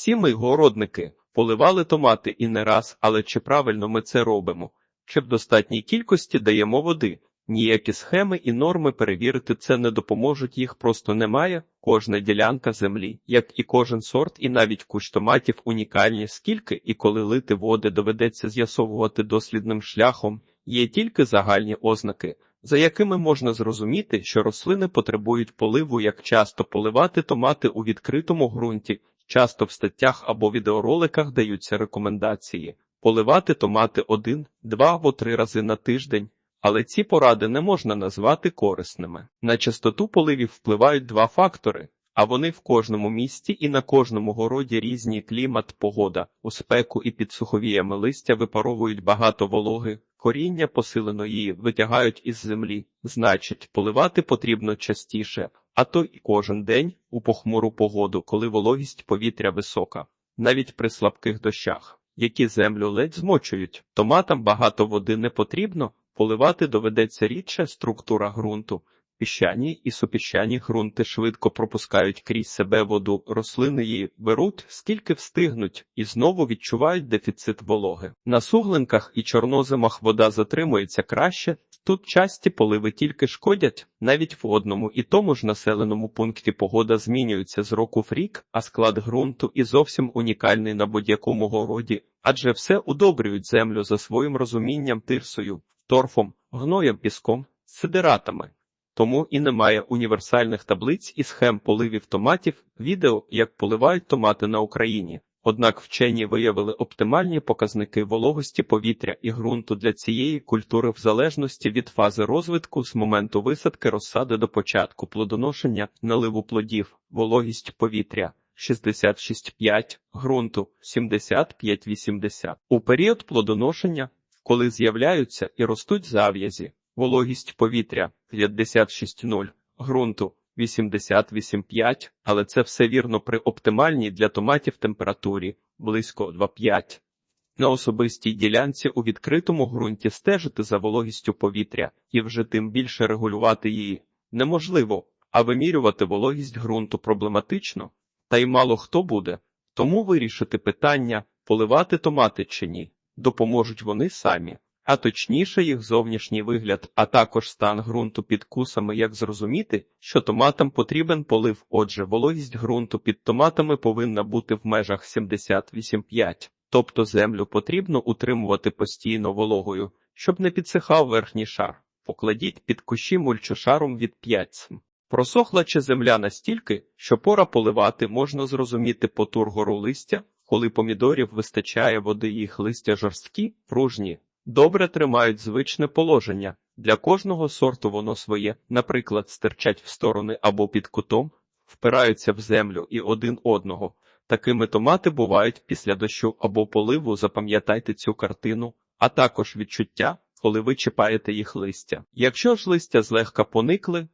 Всі ми, городники, поливали томати і не раз, але чи правильно ми це робимо? Чи в достатній кількості даємо води? Ніякі схеми і норми перевірити це не допоможуть, їх просто немає. Кожна ділянка землі, як і кожен сорт, і навіть кущ томатів унікальні, скільки і коли лити води доведеться з'ясовувати дослідним шляхом, є тільки загальні ознаки, за якими можна зрозуміти, що рослини потребують поливу, як часто поливати томати у відкритому ґрунті, часто в статтях або відеороликах даються рекомендації поливати томати один, два або три рази на тиждень. Але ці поради не можна назвати корисними. На частоту поливів впливають два фактори, а вони в кожному місті і на кожному городі різні клімат, погода, у спеку і під суховіями листя випаровують багато вологи, коріння посилено її витягають із землі, значить, поливати потрібно частіше, а то і кожен день у похмуру погоду, коли вологість повітря висока, навіть при слабких дощах, які землю ледь змочують, томатам багато води не потрібно. Поливати доведеться рідше структура ґрунту. Піщані і супіщані ґрунти швидко пропускають крізь себе воду, рослини її беруть, скільки встигнуть, і знову відчувають дефіцит вологи. На суглинках і чорноземах вода затримується краще, тут часті поливи тільки шкодять, навіть в одному і тому ж населеному пункті погода змінюється з року в рік, а склад ґрунту і зовсім унікальний на будь-якому городі, адже все удобрюють землю за своїм розумінням тирсою торфом, гноєм, піском, сидератами. Тому і немає універсальних таблиць і схем поливів томатів, відео, як поливають томати на Україні. Однак вчені виявили оптимальні показники вологості повітря і ґрунту для цієї культури в залежності від фази розвитку з моменту висадки розсади до початку плодоношення, наливу плодів, вологість повітря 66,5, ґрунту 75-80. У період плодоношення коли з'являються і ростуть зав'язі, вологість повітря 56,0, ґрунту 88,5, але це все вірно при оптимальній для томатів температурі близько 2,5. На особистій ділянці у відкритому ґрунті стежити за вологістю повітря і вже тим більше регулювати її неможливо, а вимірювати вологість ґрунту проблематично, та й мало хто буде. Тому вирішити питання, поливати томати чи ні допоможуть вони самі, а точніше їх зовнішній вигляд, а також стан ґрунту під кусами, як зрозуміти, що томатам потрібен полив. Отже, вологість ґрунту під томатами повинна бути в межах 78,5, тобто землю потрібно утримувати постійно вологою, щоб не підсихав верхній шар. Покладіть під кущі мульчошаром від 5 см. Просохла чи земля настільки, що пора поливати можна зрозуміти по тургору листя, коли помідорів вистачає води, їх листя жорсткі, пружні, добре тримають звичне положення. Для кожного сорту воно своє, наприклад, стирчать в сторони або під кутом, впираються в землю і один одного. Такими томати бувають після дощу або поливу, запам'ятайте цю картину, а також відчуття, коли ви чіпаєте їх листя. Якщо ж листя злегка поникли,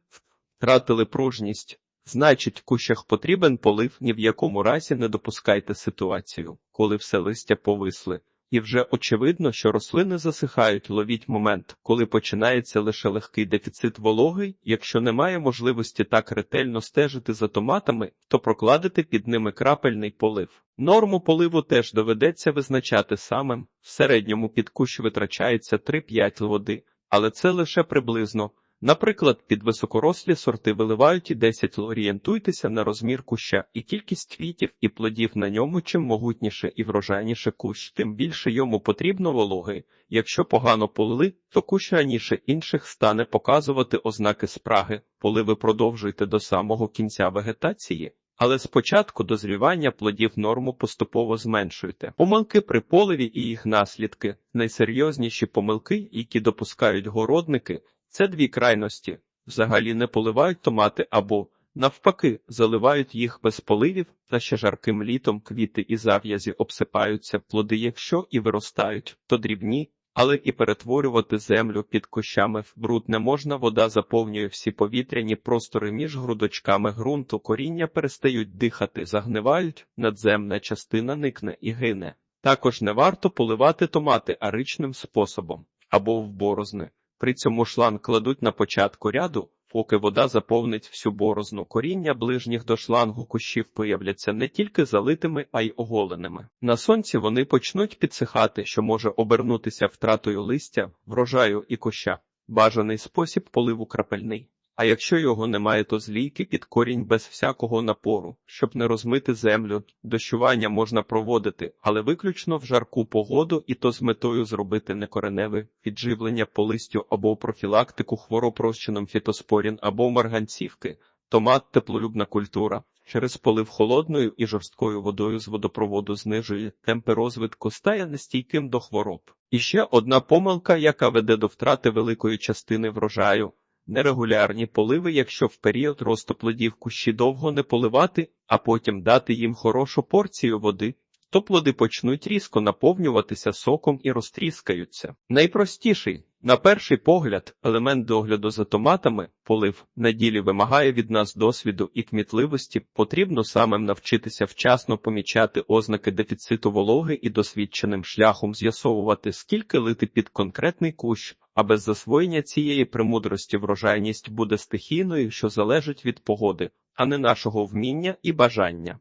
втратили пружність, Значить, в кущах потрібен полив, ні в якому разі не допускайте ситуацію, коли все листя повисли. І вже очевидно, що рослини засихають, ловіть момент, коли починається лише легкий дефіцит вологи. Якщо немає можливості так ретельно стежити за томатами, то прокладити під ними крапельний полив. Норму поливу теж доведеться визначати самим. В середньому під кущ витрачається 3-5 води, але це лише приблизно. Наприклад, під високорослі сорти виливають і 10 орієнтуйтеся на розмір куща і кількість квітів і плодів на ньому, чим могутніше і врожайніше кущ, тим більше йому потрібно вологи. Якщо погано полили, то кущ раніше інших стане показувати ознаки спраги, поливи продовжуйте до самого кінця вегетації. Але спочатку дозрівання плодів норму поступово зменшуйте. Помилки при поливі і їх наслідки найсерйозніші помилки, які допускають городники. Це дві крайності взагалі не поливають томати або, навпаки, заливають їх без поливів, та ще жарким літом квіти і зав'язі обсипаються, плоди, якщо і виростають, то дрібні, але і перетворювати землю під кущами в бруд не можна, вода заповнює всі повітряні простори між грудочками ґрунту, коріння перестають дихати, загнивають, надземна частина никне і гине. Також не варто поливати томати аричним способом або в борозни. При цьому шланг кладуть на початку ряду, поки вода заповнить всю борозну. Коріння ближніх до шлангу кущів появляться не тільки залитими, а й оголеними. На сонці вони почнуть підсихати, що може обернутися втратою листя, врожаю і куща. Бажаний спосіб поливу крапельний. А якщо його немає, то злійки під корінь без всякого напору, щоб не розмити землю. Дощування можна проводити, але виключно в жарку погоду, і то з метою зробити некореневе підживлення по листю або профілактику хвороб розчином фітоспорін або марганцівки. Томат теплолюбна культура. Через полив холодною і жорсткою водою з водопроводу знижує темпи розвитку, стає нестійким до хвороб. І ще одна помилка, яка веде до втрати великої частини врожаю. Нерегулярні поливи, якщо в період росту плодів кущі довго не поливати, а потім дати їм хорошу порцію води, то плоди почнуть різко наповнюватися соком і розтріскаються. Найпростіший, на перший погляд, елемент догляду за томатами, полив, на ділі вимагає від нас досвіду і кмітливості, потрібно самим навчитися вчасно помічати ознаки дефіциту вологи і досвідченим шляхом з'ясовувати, скільки лити під конкретний кущ, а без засвоєння цієї премудрості врожайність буде стихійною, що залежить від погоди, а не нашого вміння і бажання.